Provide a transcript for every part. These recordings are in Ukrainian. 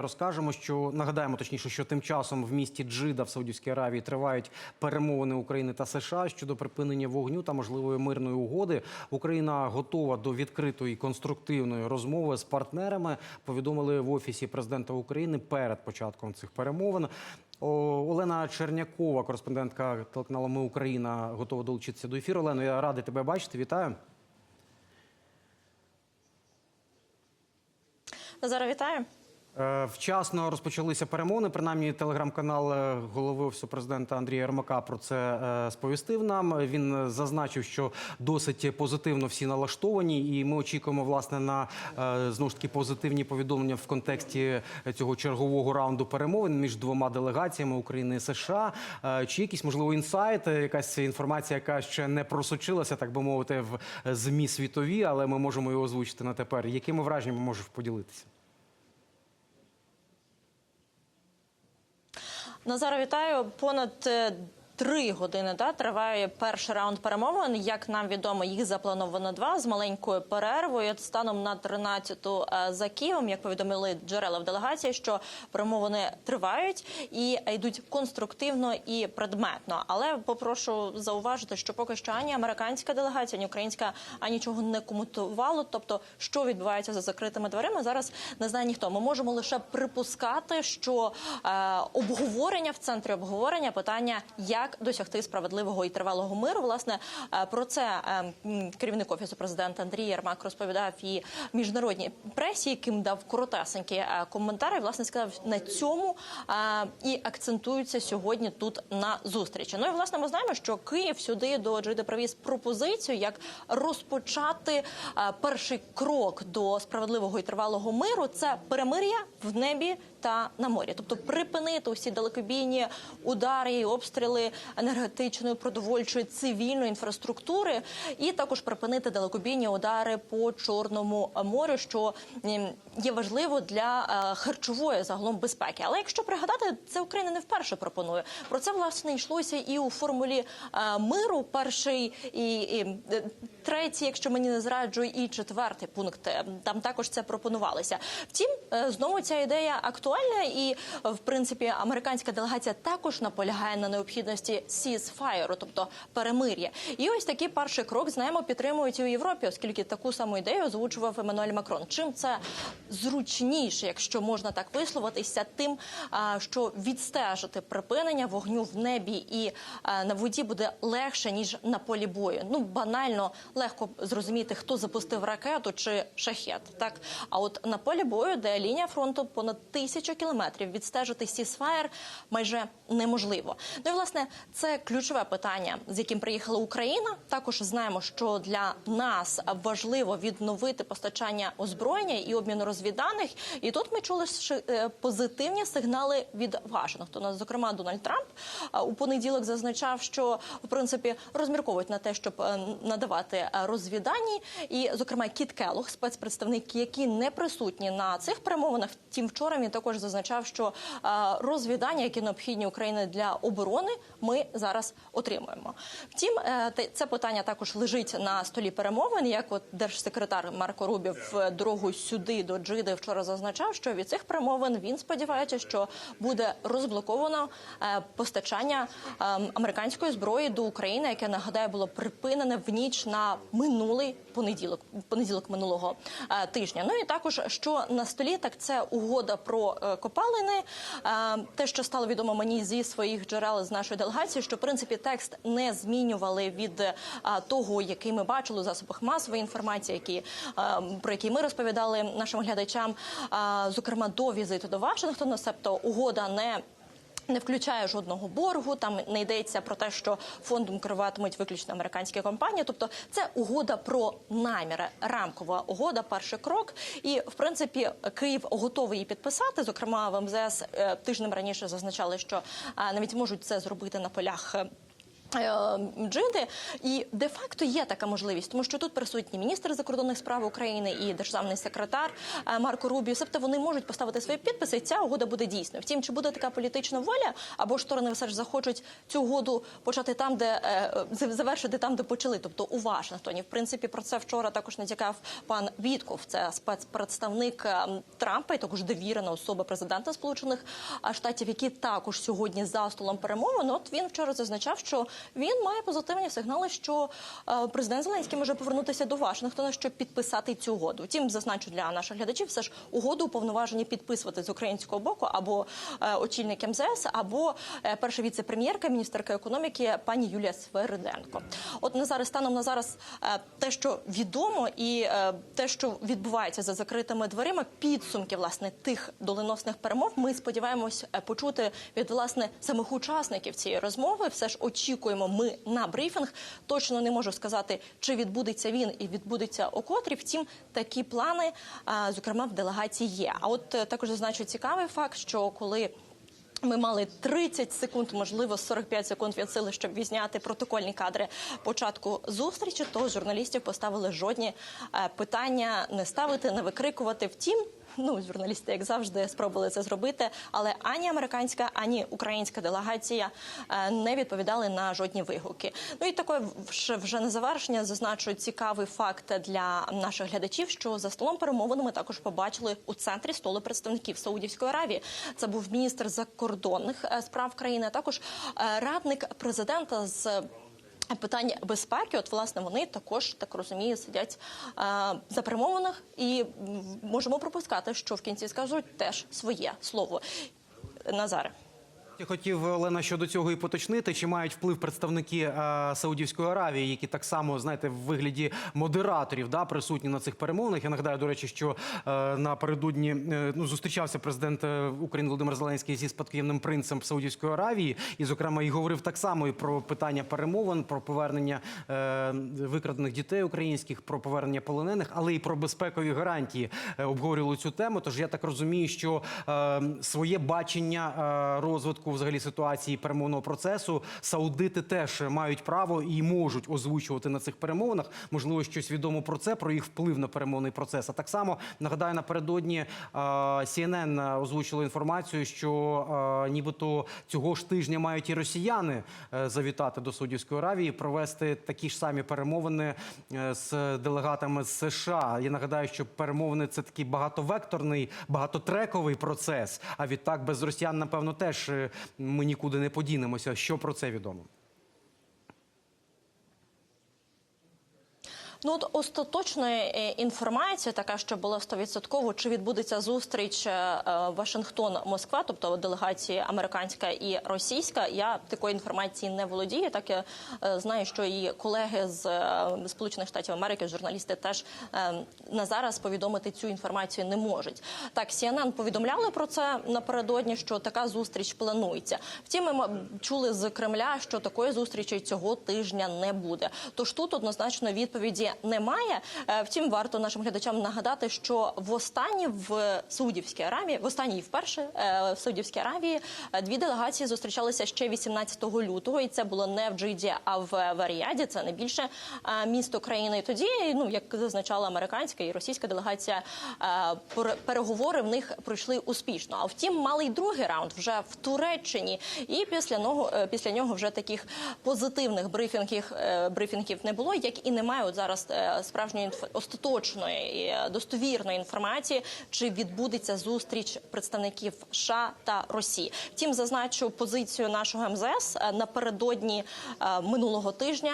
Розкажемо, що нагадаємо точніше, що тим часом в місті Джида в Саудівській Аравії тривають перемовини України та США щодо припинення вогню та можливої мирної угоди. Україна готова до відкритої конструктивної розмови з партнерами. Повідомили в офісі президента України перед початком цих перемовин. Олена Чернякова, кореспондентка телеканалу Ми Україна, готова долучитися до ефіру. Олено, я радий тебе бачити. Вітаю. Назара, вітаю. Е, Вчасно розпочалися перемовини. Принаймні, телеграм-канал е, голови офісу президента Андрія Ермака про це е, сповістив нам. Він зазначив, що досить позитивно всі налаштовані, і ми очікуємо власне на знову ж таки позитивні повідомлення в контексті цього чергового раунду перемовин між двома делегаціями України і США. Чи якісь можливо інсайти, якась інформація, яка ще не просочилася, так би мовити, в змі світові, але ми можемо його озвучити на тепер. Якими враженнями можеш поділитися? Назара, вітаю. Понад е, три години да, триває перший раунд перемовин. Як нам відомо, їх заплановано два з маленькою перервою. Станом на 13-ту е, за Києвом, як повідомили джерела в делегації, що перемовини тривають і йдуть конструктивно і предметно. Але попрошу зауважити, що поки що ані американська делегація, ані українська ані нічого не коментувало. Тобто, що відбувається за закритими дверима, зараз не знає ніхто. Ми можемо лише припускати, що е, обговорення в центрі обговорення питання, як досягти справедливого і тривалого миру. Власне е, про це е, керівник офісу президента Андрій Єрмак розповідав і міжнародній пресі, яким дав коротесенькі е, коментарі. Власне сказав на цьому і акцентуються сьогодні тут на зустрічі. Ну і власне ми знаємо, що Київ сюди до Джиди привіз пропозицію, як розпочати перший крок до справедливого і тривалого миру. Це перемир'я в небі та на морі, тобто припинити усі далекобійні удари і обстріли енергетичної, продовольчої, цивільної інфраструктури, і також припинити далекобійні удари по чорному морю, що є важливо для е, харчової загалом безпеки. Але якщо пригадати, це Україна не вперше пропонує. Про це власне йшлося і у формулі е, миру. Перший і, і е, третій, якщо мені не зраджує, і четвертий пункт е, там також це пропонувалося. Втім, е, знову ця ідея актуальна, і е, в принципі американська делегація також наполягає на необхідності ceasefire, тобто перемир'я. І ось такий перший крок знаємо підтримують у Європі, оскільки таку саму ідею озвучував Еммануель Макрон. Чим це зручніше, якщо можна так висловитися, тим що відстежити припинення вогню в небі і на воді буде легше ніж на полі бою. Ну банально легко зрозуміти, хто запустив ракету чи шахет. Так а от на полі бою, де лінія фронту понад тисячу кілометрів, відстежити сісфаєр майже неможливо. Ну і власне це ключове питання, з яким приїхала Україна. Також знаємо, що для нас важливо відновити постачання озброєння і обміну розвідданих. І тут ми чули е, позитивні сигнали від Вашингтона. Зокрема, Дональд Трамп е, у понеділок зазначав, що в принципі розмірковують на те, щоб е, надавати е, розвіддані. І, зокрема, Кіт Келлог, спецпредставник, які не присутні на цих перемовинах. Втім, вчора він також зазначав, що е, розвідання, які необхідні Україні для оборони, ми зараз отримуємо. Втім, е, це питання також лежить на столі перемовин. Як от держсекретар Марко Рубів дорогу сюди до Джиди вчора зазначав, що від цих перемовин він сподівається, що буде розблоковано постачання е, американської зброї до України, яке нагадаю було припинене в ніч на минулий понеділок, понеділок минулого е, тижня. Ну і також що на столі, так це угода про е, копалини. Е, Те, що стало відомо мені зі своїх джерел з нашої делегації, що в принципі текст не змінювали від того, який ми бачили у засобах масової інформації, які про які ми розповідали нашим глядачам, зокрема до візиту до Вашингтона, себто угода не не включає жодного боргу. Там не йдеться про те, що фондом керуватимуть виключно американські компанії. Тобто, це угода про наміри, рамкова угода, перший крок. І в принципі Київ готовий її підписати. Зокрема, в МЗС е, тижнем раніше зазначали, що е, навіть можуть це зробити на полях. Е, Джиди, і де-факто є така можливість, тому що тут присутні міністр закордонних справ України і державний секретар е, Марко Рубіо. Себто вони можуть поставити свої підписи, і ця угода буде дійсною. Втім, чи буде така політична воля, або ж сторони все ж захочуть цю угоду почати там, де е, завершити там, де почали, тобто у Вашингтоні. В принципі, про це вчора також натякав пан Вітков. Це спецпредставник Трампа і також довірена особа президента Сполучених Штатів, які також сьогодні за столом перемовин. От він вчора зазначав, що він має позитивні сигнали, що е, президент Зеленський може повернутися до Вашингтона, щоб підписати цю угоду. Втім, зазначу для наших глядачів, все ж угоду уповноважені підписувати з українського боку або е, очільник МЗС, або е, перша віце-прем'єрка, міністерка економіки пані Юлія Свериденко. От на зараз станом на зараз те, що відомо, і те, що відбувається за закритими дверима, підсумки власне тих доленосних перемов. Ми сподіваємось почути від власне самих учасників цієї розмови. Все ж очікуємо ми на брифінг. Точно не можу сказати, чи відбудеться він і відбудеться о котрій. Втім, такі плани, зокрема, в делегації є. А от е, також зазначу цікавий факт, що коли ми мали 30 секунд, можливо, 45 секунд від сили, щоб відзняти протокольні кадри початку зустрічі. То журналістів поставили жодні е, питання не ставити, не викрикувати. Втім. Ну, журналісти, як завжди, спробували це зробити, але ані американська, ані українська делегація е, не відповідали на жодні вигуки. Ну і таке вже, на завершення зазначу цікавий факт для наших глядачів, що за столом перемовин ми також побачили у центрі столу представників Саудівської Аравії. Це був міністр закордонних е, справ країни, а також е, радник президента з. Питань безпеки, от власне вони також так розумію, сидять е, за перемовинах, і можемо пропускати, що в кінці скажуть теж своє слово. Назаре. Я хотів Олена щодо цього і поточнити, чи мають вплив представники е, Саудівської Аравії, які так само знаєте в вигляді модераторів да присутні на цих перемовинах. Я нагадаю, до речі, що е, напередодні е, ну зустрічався президент України Володимир Зеленський зі спадкоємним принцем Саудівської Аравії, і зокрема і говорив так само і про питання перемовин, про повернення е, викрадених дітей українських, про повернення полонених, але і про безпекові гарантії е, обговорювали цю тему. Тож я так розумію, що е, своє бачення е, розвитку взагалі ситуації перемовного процесу саудити теж мають право і можуть озвучувати на цих перемовинах. Можливо, щось відомо про це, про їх вплив на перемовний процес. А так само нагадаю, напередодні е, CNN озвучило інформацію, що е, нібито цього ж тижня мають і росіяни е, завітати до Саудівської Аравії, провести такі ж самі перемовини з делегатами з США. Я нагадаю, що перемовини це такий багатовекторний, багатотрековий процес. А відтак без росіян, напевно, теж ми нікуди не подінемося. Що про це відомо? Ну от остаточної е, інформації, така що була стовідсотково, чи відбудеться зустріч е, Вашингтон-Москва, тобто делегації американська і російська. Я такої інформації не володію. Так я е, знаю, що і колеги з е, Сполучених Штатів Америки, журналісти, теж е, на зараз повідомити цю інформацію не можуть. Так, CNN повідомляли про це напередодні, що така зустріч планується. Втім, ми чули з Кремля, що такої зустрічі цього тижня не буде. Тож тут однозначно відповіді немає. Е, Втім, варто нашим глядачам нагадати, що востаннє в Саудівській Аравії, востаннє і вперше е, в Саудівській Аравії е, дві делегації зустрічалися ще 18 лютого, і це було не в Джиді, а в Варіаді. Це найбільше місто країни. І тоді, ну як зазначала американська і російська делегація, переговори в них пройшли успішно. А втім, мали й другий раунд вже в Туреччині. І після нього після нього вже таких позитивних брифінгів брифінгів не було, як і немає от зараз справжньої інф... остаточної і е, достовірної інформації, чи відбудеться зустріч представників США та Росії. Втім, зазначу позицію нашого МЗС Е, напередодні е, минулого тижня.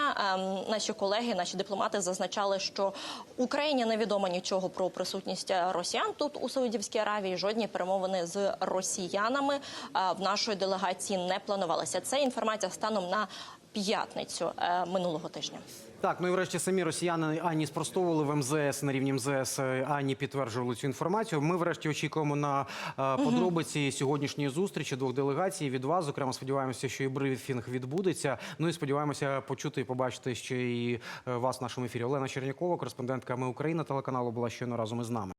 е, Наші колеги, наші дипломати зазначали, що Україні невідомо нічого про присутність росіян тут у Саудівській Аравії. Жодні перемовини з росіянами е, в нашої делегації не планувалися. Це інформація станом на п'ятницю е, минулого тижня. Так, ну і врешті самі росіяни ані спростовували в МЗС на рівні МЗС, е, ані підтверджували цю інформацію. Ми врешті очікуємо на е, подробиці сьогоднішньої зустрічі двох делегацій від вас. Зокрема, сподіваємося, що і брифінг відбудеться. Ну і сподіваємося почути і побачити ще і вас в нашому ефірі. Олена Чернякова, кореспондентка Ми Україна телеканалу, була щойно разом із нами.